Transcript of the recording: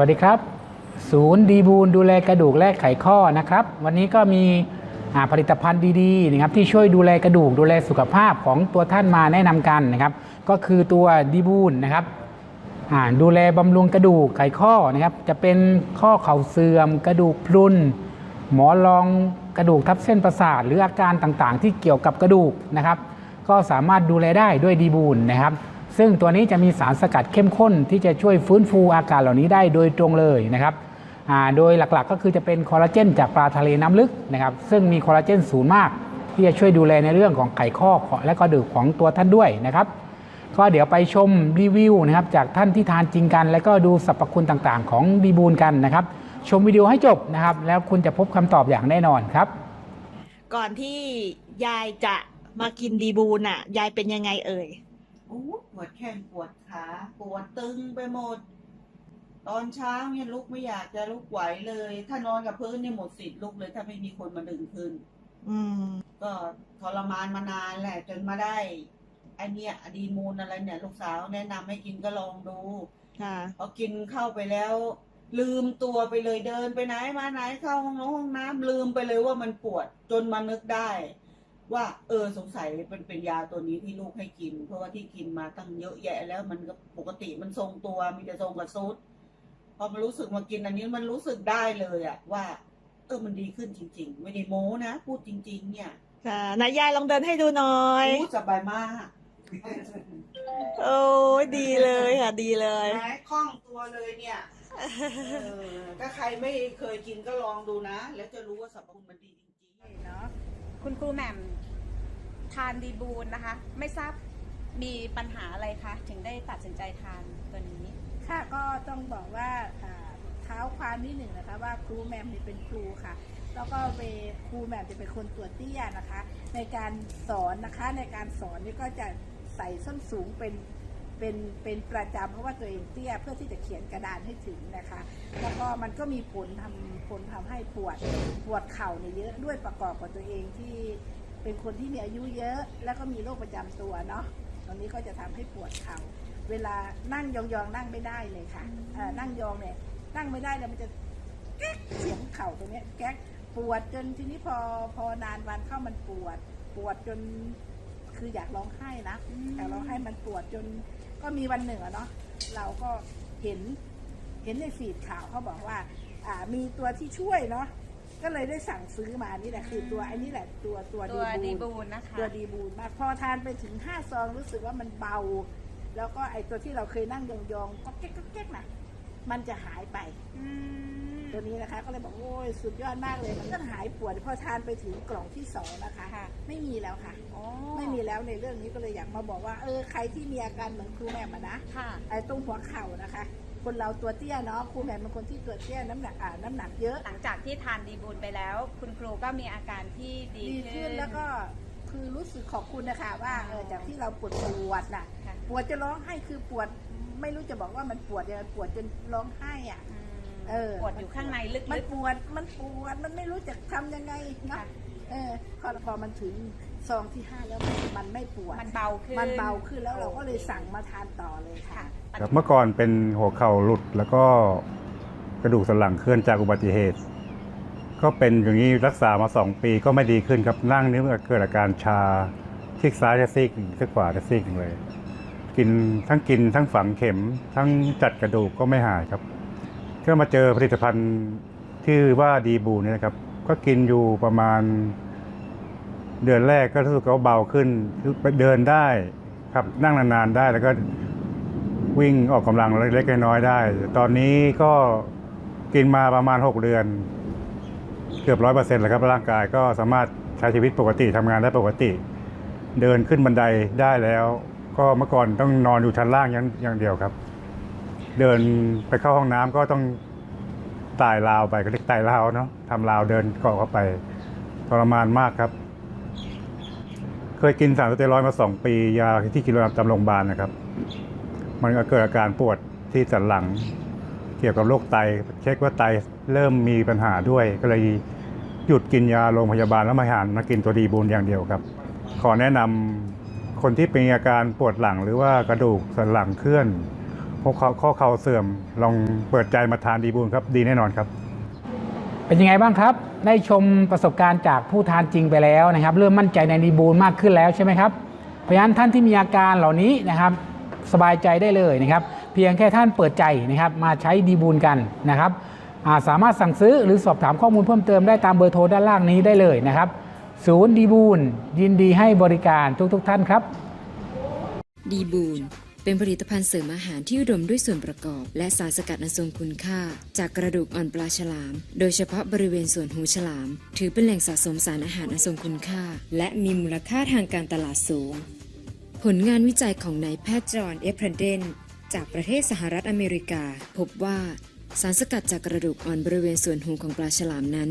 วัสดีครับ ศูนย์ดีบูนดูแลกระดูกและไขข้อนะครับ วันนี้ก็มีผลิตภัณฑ์ดีๆนะครับที่ช่วยดูแลกระดูกดูแลสุขภาพของตัวท่านมาแนะนำกันนะครับ ก็คือตัวดีบูนนะครับดูแลบำรุงกระดูกไขข้อนะครับ จะเป็นข้อเข่าเสื่อม กระดูกพรุนหมอนรองกระดูกทับเส้นประสาท หรืออาการต่างๆ ที่เกี่ยวกับกระดูกนะครับ ก็สามารถดูแลได้ด้วยดีบูนนะครับ ซึ่งตัวนี้จะมีสารสกัดเข้มข้นที่จะช่วยฟื้นฟูอาการเหล่านี้ได้โดยตรงเลยนะครับโดยหลักๆก็คือจะเป็นคอลลาเจนจากปลาทะเลน้ำลึกนะครับซึ่งมีคอลลาเจนสูงมาก ที่จะช่วยดูแลในเรื่องของไขข้อและกระดูกของตัวท่านด้วยนะครับก็เดี๋ยวไปชมรีวิวนะครับจากท่านที่ทานจริงกัน แล้วก็ดูสรรพคุณต่างๆ ของดีบูนกันนะครับ ชมวิดีโอให้จบนะครับ แล้วคุณจะพบคำตอบอย่างแน่นอนครับ ก่อนที่ยายจะมากินดีบูนอะ ยายเป็นยังไงเอ่ย โอ้ปวดแข้งปวดขาปวดตึงไปหมด ตอนเช้าเนี่ยลุกไม่อยากจะลุกไหวเลย ถ้านอนกับพื้นเนี่ยหมดสิทธิ์ลุกเลย ถ้าไม่มีคนมาดึงขึ้น อืม ก็ทรมานมานานแหละ จนมาได้ไอเนี่ยอดีมูลอะไรเนี่ย ลูกสาวแนะนำให้กินก็ลองดูค่ะพอกินเข้าไปแล้ว ลืมตัวไปเลยเดินไปไหนมาไหนเข้าห้องน้ำห้องน้ำลืมไปเลยว่ามันปวดจนมานึกได้ ว่า เออสงสัยเป็นเป็นยาตัวนี้ที่ลูกให้กิน เพราะว่าที่กินมาตั้งเยอะแยะแล้วมันก็ปกติมันทรงตัวมีแต่ทรงกับซุดพอมารู้สึกมากินอันนี้มันรู้สึกได้เลยอะว่า เออมันดีขึ้นจริง ๆ ไม่ได้โม้นะ พูดจริง ๆ เนี่ยค่ะนายยายลองเดินให้ดูหน่อยพูดสบายมาก โอ้ยดีเลยค่ะ ดีเลยหายคล่องตัวเลยเนี่ยเออถ้าใครไม่เคยกินก็ลองดูนะ แล้วจะรู้ว่าสรรพคุณมันดีจริงๆเนาะ คุณครูแหม่มทานดีบูนนะคะ ไม่ทราบมีปัญหาอะไรคะถึงได้ตัดสินใจทานตัวนี้ ค่ะก็ต้องบอกว่าเท้าความนิดหนึ่งนะคะว่าครูแหมมเนี่ยเป็นครูค่ะ แล้วก็เปครูแหม่มจะเป็นคนตัวเตี้ยนะคะ ในการสอนนะคะในการสอนนี่ก็จะใส่ส้นสูงเป็น เป็นเป็นประจำเพราะว่าตัวเองเตี้ยเพื่อที่จะเขียนกระดานให้ถึงนะคะ แล้วก็มันก็มีผลทำผลทำให้ปวดปวดเข่าเนี่ยเยอะด้วยประกอบกับตัวเองที่เป็นคนที่มีอายุเยอะ แล้วก็มีโรคประจำตัวเนาะตรงนี้ก็จะทำให้ปวดเข่าเวลานั่งยองๆนั่งไม่ได้เลยค่ะเอ่อนั่งยองเนี่ยนั่งไม่ได้แล้วมันจะแก๊กเสียงเข่าตรงเนี้ยแก๊กปวดจนทีนี้พอพอนานวันเข้ามันปวด ปวดจน คืออยากร้องไห้นะอืมอยากร้องไห้มันปวดจนก็มีวันหนึ่งอะเนาะเราก็เห็นเห็นในฟีดข่าวเขาบอกว่า อ่ามีตัวที่ช่วยเนาะก็เลยได้สั่งซื้อมานี่แหละคือตัวไอ้นี่แหละตัวตัวตัวดีดีบูบูนนนะคะตัวดีบูนมากพอทานไปถึงห้าซองรู้สึกว่ามันเบา แล้วก็ไอตัวที่เราเคยนั่งยองๆก็แก๊กก็แก๊กน่ะ มันจะหายไป อืม ตัวนี้นะคะ ก็เลยบอกโอ้ยสุดยอดมากเลย มันก็หายปวดพอทานไปถึงกล่องที่สองนะคะ ค่ะ ไม่มีแล้วค่ะ อ๋อไม่มีแล้วในเรื่องนี้ก็เลยอยากมาบอกว่าเออใครที่มีอาการเหมือนครูแหม่มอะนะค่ะ ไอ้ตรงหัวเข่านะคะ คนเราตัวเตี้ยเนาะครูแหม่มเป็นคนที่ตัวเตี้ยน้ำหนักอ่าน้ำหนักเยอะ หลังจากที่ทานดีบูนไปแล้ว คุณครูก็มีอาการที่ดีดีขึ้ขึ้นนแล้วก็คือรู้สึกขอบคุณนะคะ ว่าเออจากที่เราปวดปวดน่ะค่ะ ปวดจะร้องไห้คือปวดไม่รู้จะบอกว่ามันปวดยังไงปวดจนร้องไห้อะอืมเออ ปวดอยู่ข้างในลึมันกปวดมันปวดมันไม่รู้จะทำยังไงๆนะค่ะ เออพอพอมันถึงซองที่ห้าแล้วมันมันไม่ปวดมันเบาขึ้นมันเบาขึ้นแล้วเราก็เลยสั่งมาทานต่อเลยค่ะ ค่ะครับเมื่อก่อนเป็นหัวเข่าหลุดแล้วก็กระดูกสันหลังเคลื่อนจากอุบัติเหตุ ก็เป็นอย่างนี้รักษามาสองปีก็ไม่ดีขึ้นครับนั่งนี่มันเกิดอาการชาซีกซ้ายจะซีกหนึ่งซีกขวาจะซีกหนึ่งเลย กินทั้งกินทั้งฝังเข็มทั้งจัดกระดูกก็ไม่หายครับ ก็มาเจอผลิตภัณฑ์ที่ว่าดีบูเนี่ยนะครับ ก็กินอยู่ประมาณ เดือนแรกก็รู้สึกว่าเบาขึ้นเดินได้ครับนั่งนานๆได้แล้วก็วิ่งออกกำลังเล็กๆน้อยๆได้ ตอนนี้ก็กินมาประมาณ 6 เดือน เกือบร้อยเปอร์เซ็นต์แล้วครับร่างกายก็สามารถใช้ชีวิตปกติทำงานได้ปกติ เดินขึ้นบันไดได้แล้ว ก็เมื่อก่อนต้องนอนอยู่ชั้นล่างอย่างอย่างเดียวครับ เดินไปเข้าห้องน้ำก็ต้องไต่ราวไปก็เรียกไต่ราวเนาะทำราวเดินเกาะเข้าไปทรมานมากครับ เคยกินสารสเตียรอยด์มาสองปียาที่กินตามโรงพยาบาลนะครับ มันก็เกิดอาการปวดที่สันหลัง เกี่ยวกับโรคไต เช็คว่าไตเริ่มมีปัญหาด้วย ก็เลยหยุดกินยาโรงพยาบาลแล้วมาหันมากินตัวดีบูนอย่างเดียวครับ ขอแนะนำ คนที่เป็นอาการปวดหลังหรือว่ากระดูกสันหลังเคลื่อนพวกเขาข้อเข่าเสื่อมลองเปิดใจมาทานดีบูลครับ ดีแน่นอนครับ เป็นยังไงบ้างครับ ได้ชมประสบการณ์จากผู้ทานจริงไปแล้วนะครับ เริ่มมั่นใจในดีบูลมากขึ้นแล้วใช่ไหมครับเพราะฉะนั้นท่านที่มีอาการเหล่านี้นะครับ สบายใจได้เลยนะครับ เพียงแค่ท่านเปิดใจนะครับ มาใช้ดีบูลกันนะครับาสามารถสั่งซื้อหรือสอบถามข้อมูลเพิ่มเติมได้ตามเบอร์โทรด้านล่างนี้ได้เลยนะครับ ศูนย์ดีบูลยินดีให้บริการทุกๆทท่านครับ ดีบูนเป็นผลิตภัณฑ์เสริมอาหารที่อุดมด้วยส่วนประกอบ และสารสกัดอันทรงคุณค่า จากกระดูกอ่อนปลาฉลาม โดยเฉพาะบริเวณส่วนหูฉลาม ถือเป็นแหล่งสะสมสารอาหารอันทรงคุณค่า และมีมูลค่าทางการตลาดสูง ผลงานวิจัยของนายแพทย์จอห์นเอฟเพรนเดนจากประเทศสหรัฐอเมริกา พบว่าสารสกัดจากกระดูกอ่อนบริเวณส่วนหูของปลาฉลามนั้น